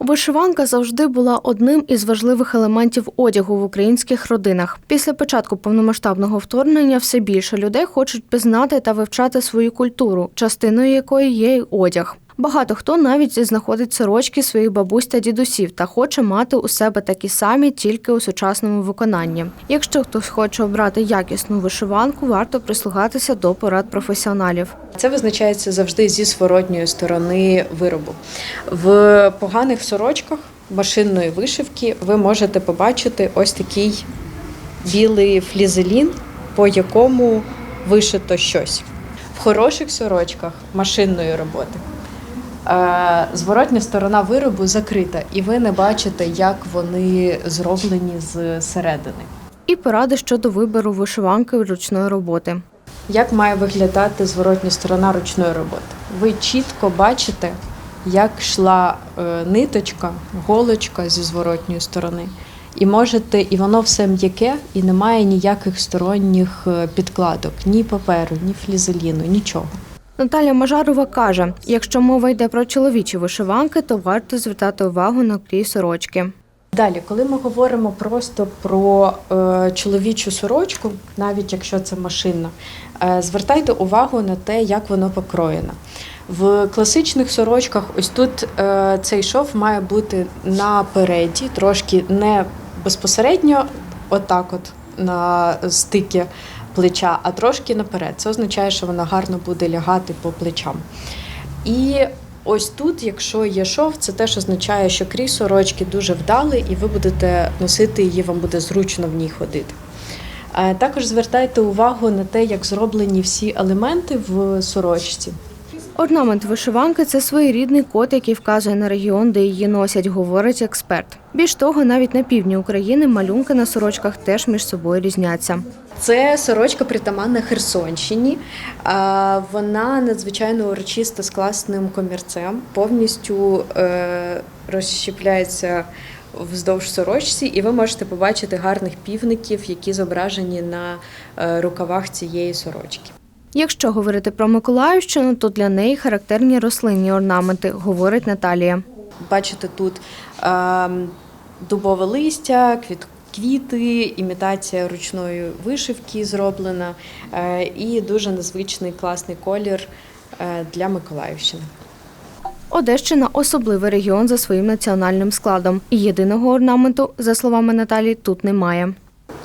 Вишиванка завжди була одним із важливих елементів одягу в українських родинах. Після початку повномасштабного вторгнення все більше людей хочуть пізнати та вивчати свою культуру, частиною якої є й одяг. Багато хто навіть знаходить сорочки своїх бабусь та дідусів та хоче мати у себе такі самі, тільки у сучасному виконанні. Якщо хтось хоче обрати якісну вишиванку, варто прислухатися до порад професіоналів. Це визначається завжди зі зворотньої сторони виробу. В поганих сорочках машинної вишивки ви можете побачити ось такий білий флізелін, по якому вишито щось. В хороших сорочках машинної роботи. Е, Зворотня сторона виробу закрита, і ви не бачите, як вони зроблені з середини. І поради щодо вибору вишиванки ручної роботи. Як має виглядати зворотня сторона ручної роботи? Ви чітко бачите, як йшла е, ниточка, голочка зі зворотньої сторони. І можете, і воно все м'яке, і немає ніяких сторонніх е, підкладок, ні паперу, ні флізеліну, нічого. Наталя Мажарова каже: якщо мова йде про чоловічі вишиванки, то варто звертати увагу на крій сорочки. Далі, коли ми говоримо просто про е, чоловічу сорочку, навіть якщо це машинна, е, звертайте увагу на те, як воно покроєно. В класичних сорочках, ось тут е, цей шов має бути напереді, трошки не безпосередньо, отак, от на стикі плеча, а трошки наперед. Це означає, що вона гарно буде лягати по плечам. І ось тут, якщо є шов, це теж означає, що крізь сорочки дуже вдали, і ви будете носити її, вам буде зручно в ній ходити. Е, Також звертайте увагу на те, як зроблені всі елементи в сорочці. Орнамент вишиванки це своєрідний код, який вказує на регіон, де її носять, говорить експерт. Більш того, навіть на півдні України малюнки на сорочках теж між собою різняться. Це сорочка притаманна Херсонщині. Вона надзвичайно урочиста з класним комірцем, повністю е, розщепляється вздовж сорочці, і ви можете побачити гарних півників, які зображені на е, рукавах цієї сорочки. Якщо говорити про Миколаївщину, то для неї характерні рослинні орнаменти, говорить Наталія. Бачите тут е, дубове листя, квіт, квіти, імітація ручної вишивки зроблена е, і дуже незвичний класний колір е, для Миколаївщини. Одещина особливий регіон за своїм національним складом. І єдиного орнаменту, за словами Наталії, тут немає.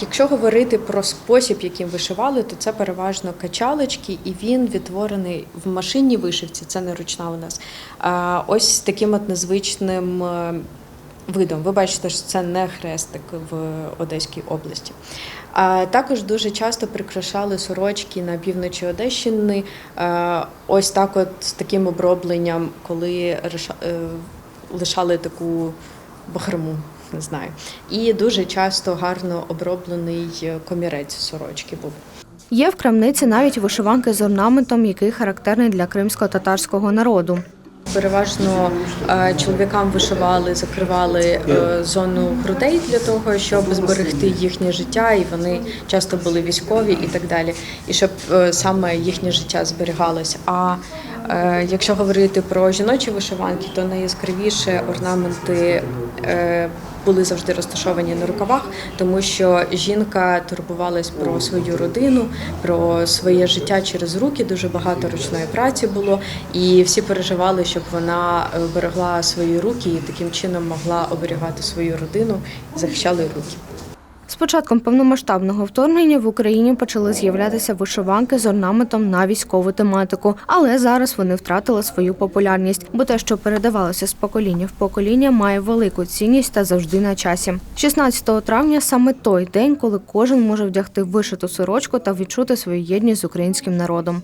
Якщо говорити про спосіб, яким вишивали, то це переважно качалочки, і він відтворений в машинній вишивці, це не ручна у нас. Ось таким от незвичним е, видом. Ви бачите, що це не хрестик в Одеській області. А також дуже часто прикрашали сорочки на півночі Одещини. е, Ось так, от з таким обробленням, коли е, лишали таку бахрому. Не знаю, і дуже часто гарно оброблений е, комірець сорочки був. Є в крамниці навіть вишиванки з орнаментом, який характерний для кримсько-татарського народу. Переважно е, чоловікам вишивали, закривали е, зону грудей для того, щоб зберегти їхнє життя, і вони часто були військові і так далі. І щоб саме їхнє життя зберігалось. А якщо говорити про жіночі вишиванки, то найяскравіше орнаменти е, були завжди розташовані на рукавах, тому що жінка турбувалась про свою родину, про своє життя через руки. Дуже багато ручної праці було, і всі переживали, щоб вона е, берегла свої руки і таким чином могла оберігати свою родину, захищали руки. З початком повномасштабного вторгнення в Україні почали з'являтися вишиванки з орнаментом на військову тематику, але зараз вони втратили свою популярність, бо те, що передавалося з покоління в покоління, має велику цінність та завжди на часі. 16 травня саме той день, коли кожен може вдягти вишиту сорочку та відчути свою єдність з українським народом.